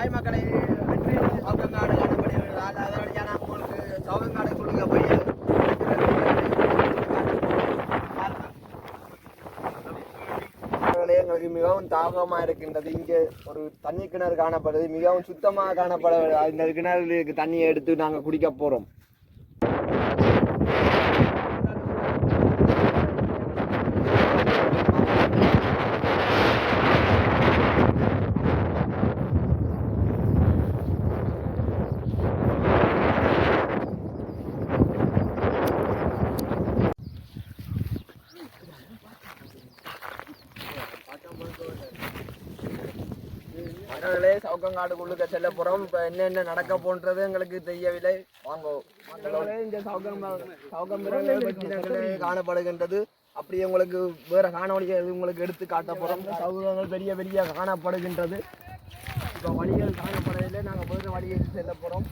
Hi மக்களை சவுக்கங்காடு காணப்படுகிறது அதோட நான் உங்களுக்கு சவுக்கங்காடு கொடுக்க போய் எங்களுக்கு மிகவும் தாபமாக இருக்கின்றது. இங்கே ஒரு தண்ணி கிணறு காணப்படுது. மிகவும் சுத்தமாக காணப்பட இந்த கிணறுகளுக்கு தண்ணியை எடுத்து நாங்கள் குடிக்க போகிறோம் மக்களே சவுக்கங்காடுக்குள்ளுக்க செல்ல போகிறோம் இப்போ என்னென்ன நடக்க போன்றது எங்களுக்கு தெரியவில்லை. வாங்கோ. மக்களே இந்த சவுக்கம் சவுக்கம் பற்றி காணப்படுகின்றது. அப்படியே உங்களுக்கு வேற காணொலியை உங்களுக்கு எடுத்து காட்ட போகிறோம் சவுகங்கள் பெரிய பெரிய காணப்படுகின்றது. இப்போ வழிகள் காணப்படவில்லை. நாங்கள் வேறு வழியில் செல்ல போகிறோம்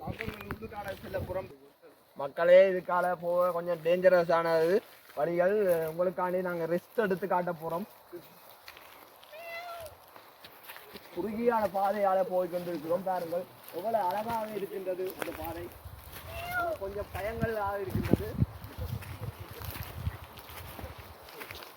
சவுக்கங்கள் உள்ளுக்கால செல்ல போகிறோம் மக்களே இதுக்கால போக கொஞ்சம் டேஞ்சரஸ் ஆனது. வழிகள் உங்களுக்காண்டி நாங்கள் ரெஸ்ட் எடுத்து காட்ட போகிறோம் குறுகியான பாதையால போய் கொண்டிருக்கிறோம் பாருங்கள். எவ்வளவு அழகாக இருக்கின்றது இந்த பாதை. கொஞ்சம் பயங்களாக இருக்கின்றது.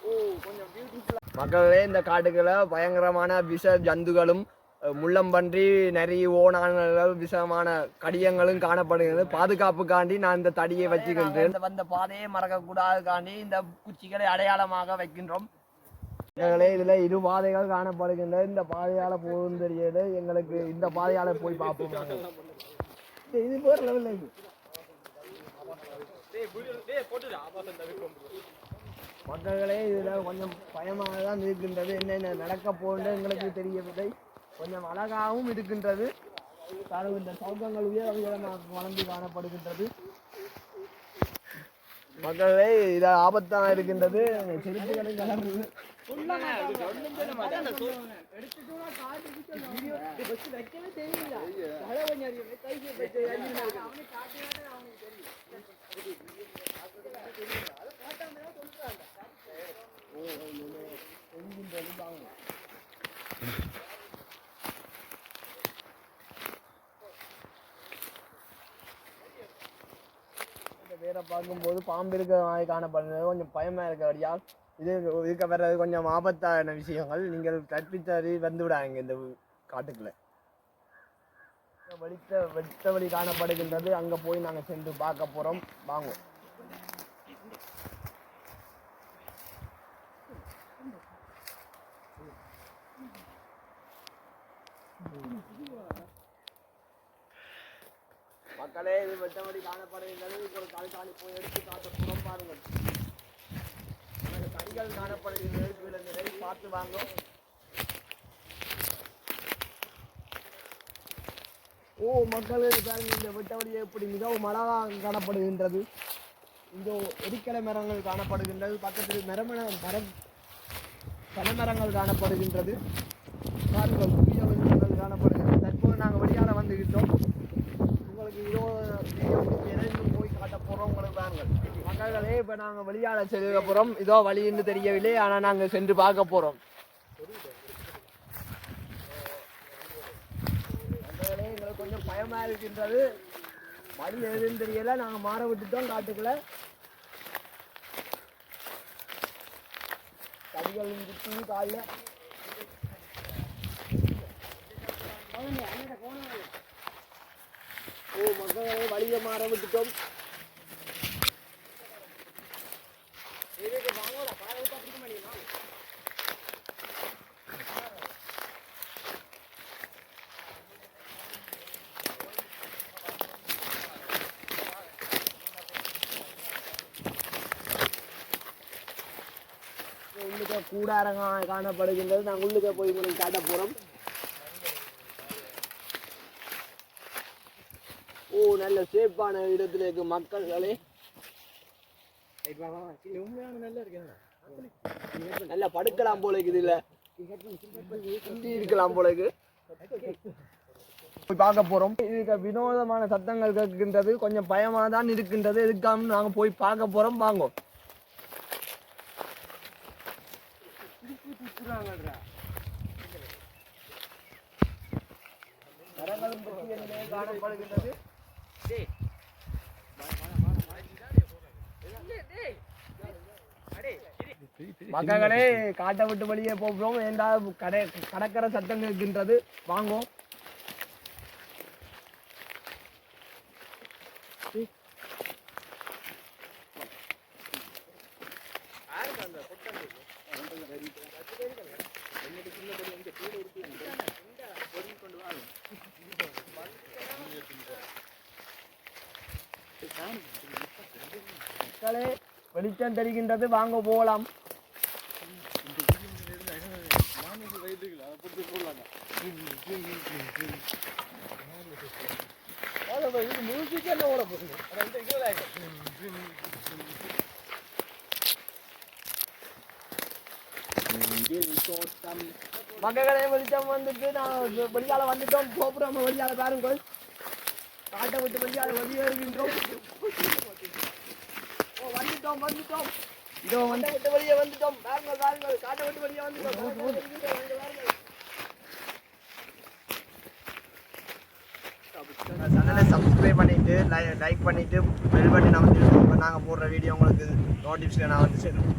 ஓ கொஞ்சம் பியூட்டிஃபுல்லா மக்களே இந்த காட்டுகளை பயங்கரமான விஷ ஜந்துகளும் முள்ளம்பன்றி நிறைய ஓனான்கள் விஷமான கடியங்களும் காணப்படுகிறது. பாதுகாப்புக்காண்டி நான் இந்த தடியை வச்சுக்கின்றேன் இந்த வந்த பாதையை மறக்கக்கூடாதுக்காண்டி இந்த குச்சிகளை அடையாளமாக வைக்கின்றோம். மக்களே இதுல இரு பாதைகள் காணப்படுகின்றன. இந்த பாதையால போகும் தெரியல எங்களுக்கு இந்த பாதையால போய் பார்ப்போம். இது லெவல்ல இது. மக்களே இதுல கொஞ்சம் பயமாக தான் இருக்கின்றது. என்னென்ன நடக்க போகுது எங்களுக்கு தெரியவில்லை. கொஞ்சம் அழகாகவும் இருக்கின்றது. இந்த சௌகங்கள் உயர வளர்ந்து காணப்படுகின்றது. மக்களே இது ஆபத்தாக இருக்கின்றது. செருப்புகளும் கலர்றது தெரியல பேரை பார்க்கும்போது பாம்பு இருக்கிற மாதிரி காணப்படுறது கொஞ்சம் பயமாக இருக்கிறபடியால் இது இருக்க வர்றது கொஞ்சம் ஆபத்தான விஷயங்கள். நீங்கள் கற்பித்தறி வந்து விடாங்க இந்த காட்டுக்குள்ள. வெடித்த வெட்ட வழி காணப்படுகின்றது. அங்கே போய் நாங்கள் சென்று பார்க்க போகிறோம் வாங்க. மக்களே கலையை வெட்டவடி காணப்படுகின்றது ஒரு கால்காணி போய் எடுத்து காட்ட புறம் பாருங்கள். எனக்கு கடிகள் காணப்படுகின்றது கீழே நிலை பார்த்து வாங்க ஓ மக்களே பாருங்க இந்த வெட்டவடி எப்படி மிகவும் அழகாக காணப்படுகின்றது. இந்த எரிக்கலை மரங்கள் காணப்படுகின்றது. பக்கத்தில் மரமன மரம் பனைமரங்கள் காணப்படுகின்றது. பாருங்கள் புதிய மரங்கள் காணப்படுகின்றது. தற்போது நாங்கள் வெளியால் வந்துவிட்டோம். உங்களுக்கு இதோ இணைந்து போய் காட்ட போகிறோம் உங்களுக்கு பாருங்கள். மக்களே இப்போ நாங்கள் வெளியால் செல்ல போகிறோம் இதோ வழின்னு தெரியவில்லை ஆனால் நாங்கள் சென்று பார்க்க போகிறோம் மக்களே எங்களுக்கு கொஞ்சம் பயமாக இருக்கின்றது. வழி எதுன்னு தெரியல நாங்கள் மாற விட்டுட்டோம் காட்டுக்குள்ள. கடிகள் சுற்றி காலில் ஓ வழியை மாற விட்டுட்டோம். உள்ளுக்க கூடாரங்க காணப்படுகின்றது. நாங்கள் உள்ளுக்க போய் உங்களுக்கு காட்ட போகிறோம் நல்ல சேஃபான இடத்துல இருக்கு மக்கள்களே. நல்லா படுக்கலாம் போல இருக்குது இல்ல சுத்தி இருக்கலாம் போல இருக்கு. போய் பார்க்க போறோம். இதுக்கு வினோதமான சத்தங்கள் கேட்கின்றது கொஞ்சம் பயமா தான் இருக்கின்றது. எதுக்காம நாங்க போய் பார்க்க போறோம். வாங்க. மரங்களும் காணப்படுகின்றது. மக்களே காட்டை விட்டு வழியே போகிறோம் ஏண்டா கடை கடற்கரை சட்டம் இருக்கின்றது வாங்குவோம் மக்களே வெளிச்சம் தெரிகின்றது. வாங்க போகலாம். மக்களே வெளிச்சம் வந்துட்டு நான் வெளியால வந்துட்டோம். கோபுரம் வெளியால பாருங்கள். காட்டை விட்டு வெளியால வெளியேறுகின்றோம். ஓ, வந்துட்டோம் வந்துட்டோம். இதோ வந்து விட்டு வெளியே வந்துட்டோம். பாருங்கள் பாருங்கள் காட்டை விட்டு வெளியே வந்துட்டோம். வாருங்கள். சேனலை சப்ஸ்கிரைப் பண்ணிட்டு லைக் பண்ணிட்டு பெல் பட்டன் அமைச்சிருக்கோம் நாங்கள் போடுற வீடியோ உங்களுக்கு நோட்டிஃபிகேஷன் வந்து சேரும்.